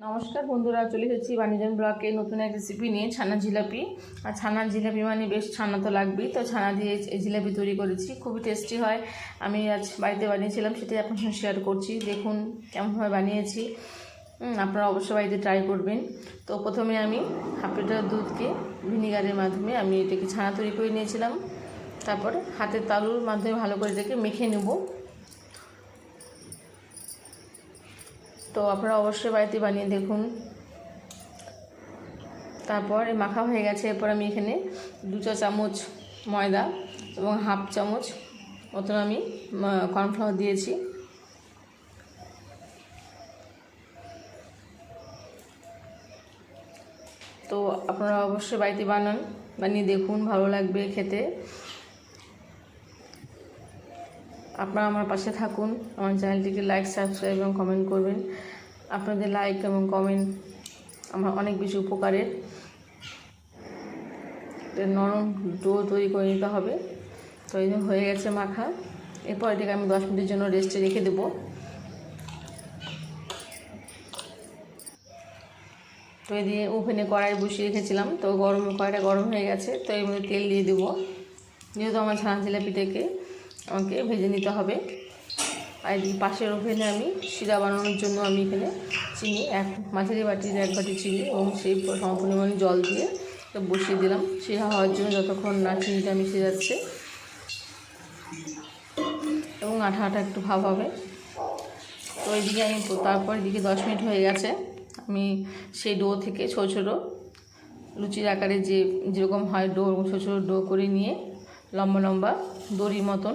নমস্কার বন্ধুরা, চলে এসেছি বাণিজ্য ব্লকে নতুন এক রেসিপি নিয়ে, ছানা জিলাপি। আর ছানার জিলাপি মানে বেশ ছানা তো লাগবেই, তো ছানা দিয়ে এই জিলাপি তৈরি করেছি, খুবই টেস্টি হয়। আমি আজ বাড়িতে বানিয়েছিলাম, সেটাই আপনার সঙ্গে শেয়ার করছি, দেখুন কেমনভাবে বানিয়েছি। আপনারা অবশ্যই বাড়িতে ট্রাই করবেন। তো প্রথমে আমি হাফ লিটার দুধকে ভিনিগারের মাধ্যমে আমি এটাকে ছানা তৈরি করে নিয়েছিলাম। তারপর হাতের তালুর মাধ্যমে ভালো করে এটাকে মেখে নেব। তো আপনারা অবশ্যই বাড়িতে বানিয়ে দেখুন। তারপর মাখা হয়ে গেছে, এরপর আমি এখানে দু চা চামচ ময়দা এবং হাফ চামচ মতন আমি কর্নফ্লাওয়ার দিয়েছি। তো আপনারা অবশ্যই বাড়িতে বানান, বানিয়ে দেখুন, ভালো লাগবে খেতে। আপনারা আমার পাশে থাকুন, আমার চ্যানেলটিকে লাইক সাবস্ক্রাইব এবং কমেন্ট করবেন। আপনাদের লাইক এবং কমেন্ট আমার অনেক বেশি উপকারের। নরম ডো তৈরি করে নিতে হবে। তো এই হয়ে গেছে মাখা। এরপর এটাকে আমি দশ মিনিটের জন্য রেস্টে রেখে দেবো। তো এই দিয়ে ওভেনে কড়াই বসিয়ে রেখেছিলাম। তো গরম, কড়াইটা গরম হয়ে গেছে। তো এর মধ্যে তেল দিয়ে দেবো। যেহেতু আমার ছানা জিলাপিটাকে আমাকে ভেজে নিতে হবে। আর পাশের ওভেনে আমি শিরা বানানোর জন্য আমি এখানে চিনি, এক মাঝারি বাটির এক বাটি চিনি এবং সেই সম পরিমাণে জল দিয়ে বসিয়ে দিলাম। শিরা হওয়ার জন্য যতক্ষণ না চিনিটা মিশে যাচ্ছে এবং আঠা আঠা একটু ভাব হবে। তো এইদিকে আমি তারপর এদিকে দশ মিনিট হয়ে গেছে। আমি সেই ডো থেকে ছোটো ছোটো লুচির আকারে যে যেরকম হয় ডো, ছোটো ছোটো ডো করে নিয়ে লম্বা লম্বা দড়ির মতন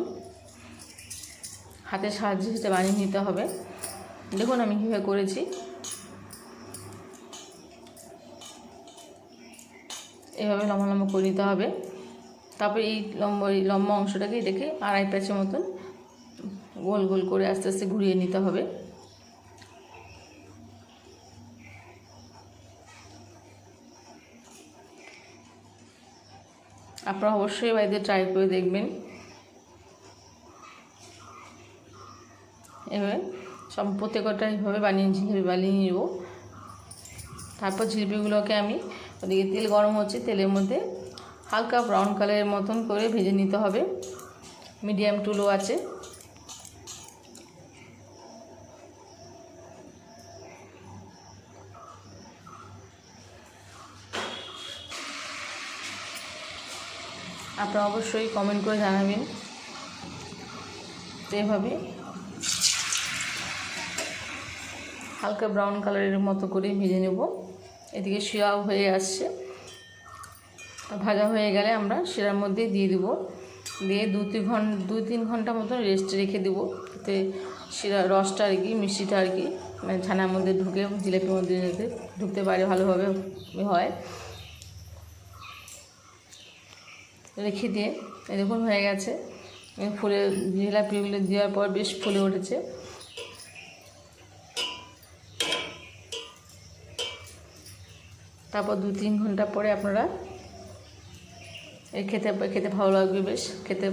হাতের সাহায্যে সেটা বানিয়ে নিতে হবে। দেখুন আমি কীভাবে করেছি। এভাবে লম্বা লম্বা করে নিতে হবে। তারপর এই লম্বা এই লম্বা অংশটাকে দেখে আড়াই প্যাচের মতন গোল গোল করে আস্তে আস্তে ঘুরিয়ে নিতে হবে। আপনারা অবশ্যই বাড়িতে ট্রাই করে দেখবেন। এভাবে সব প্রত্যেকটা এইভাবে বানিয়ে জিলিপি বানিয়ে নেব। তারপর জিলিপিগুলোকে আমি ওদিকে তেল গরম হচ্ছে, তেলের মধ্যে হালকা ব্রাউন কালারের মতন করে ভেজে নিতে হবে। মিডিয়াম টু লো আছে। আপনারা অবশ্যই কমেন্ট করে জানাবেন। তো এভাবে হালকা ব্রাউন কালারের মতো করে ভেজে নেব। এদিকে শিরাও হয়ে আসছে। ভাজা হয়ে গেলে আমরা শিরার মধ্যে দিয়ে দেবো। দিয়ে দু তিন ঘণ্টা দু তিন ঘণ্টা মতন রেস্ট রেখে দেবো। যাতে শিরা রসটা আর কি, মিষ্টিটা আর কি মানে ছানার মধ্যে ঢুকে জিলাপির মধ্যে ঢুকতে পারে ভালোভাবে হয়। রেখে দিয়ে এরকম হয়ে গেছে। ফুলে জিলাপিগুলো দেওয়ার পর বেশ ফুলে উঠেছে। তারপর দু তিন ঘণ্টা পরে আপনারা এই খেতে খেতে ভালো লাগবে বেশ খেতে